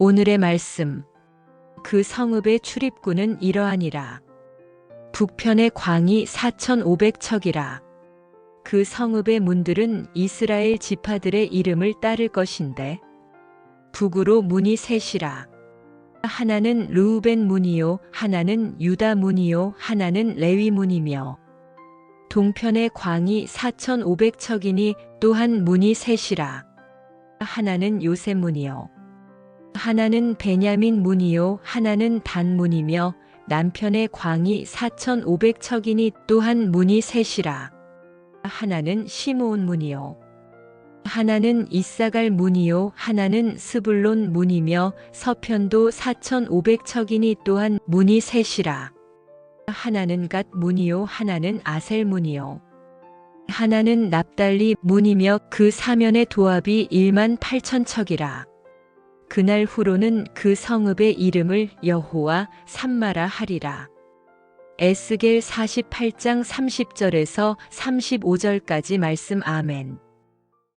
오늘의 말씀. 그 성읍의 출입구는 이러하니라. 북편의 광이 4,500척이라. 그 성읍의 문들은 이스라엘 지파들의 이름을 따를 것인데 북으로 문이 셋이라. 하나는 르우벤 문이요 하나는 유다 문이요 하나는 레위 문이며 동편의 광이 4,500척이니 또한 문이 셋이라. 하나는 요셉 문이요 하나는 베냐민 문이요 하나는 단 문이며 남편의 광이 4,500척이니 또한 문이 셋이라. 하나는 시므온 문이요 하나는 이사갈 문이요 하나는 스불론 문이며 서편도 4,500척이니 또한 문이 셋이라. 하나는 갓 문이요 하나는 아셀 문이요 하나는 납달리 문이며 그 사면의 도합이 1만 8천 척이라. 그날 후로는 그 성읍의 이름을 여호와 삼마라 하리라. 에스겔 48장 30절에서 35절까지 말씀 아멘.